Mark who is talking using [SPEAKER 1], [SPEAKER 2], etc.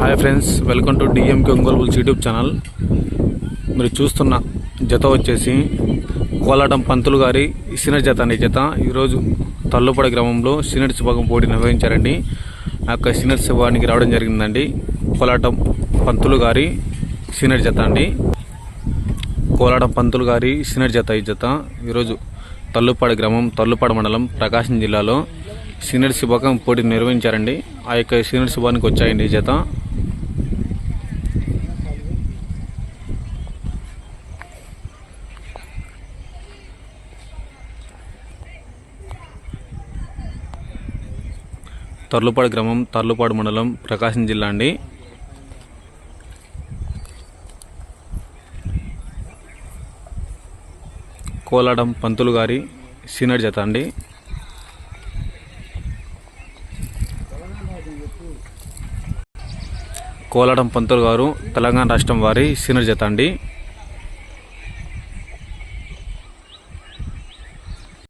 [SPEAKER 1] Hi friends welcome to DMK Ongole bulls YouTube channel. మీరు చూస్తున్న జత వచ్చేసి కోలాటం పంతులు గారి సీనియర్ జత అనే జత. ఈరోజు తల్లుపడ గ్రామంలో సీనియర్ శుభాగం పోటీ నిర్వహించారండి. ఆ యొక్క సీనియర్ శుభానికి రావడం జరిగిందండి. కోలాటం పంతులు గారి సీనియర్ జత అండి. కోలాటం పంతులు గారి సీనియర్ జత ఈ జత. ఈరోజు తల్లుపాడు గ్రామం తల్లుపాడు మండలం ప్రకాశం జిల్లాలో సీనియర్ శుభాకం పోటీ నిర్వహించారండి. ఆ యొక్క సీనియర్ శుభానికి వచ్చాయండి ఈ జత. తర్లుపాడు గ్రామం తర్లుపాడు మండలం ప్రకాశం జిల్లా అండి. కోలాడం పంతులు గారి సీనియర్ జత అండి. కోలాడం పంతులు గారు తెలంగాణ రాష్ట్రం వారి సీనియర్ జత అండి.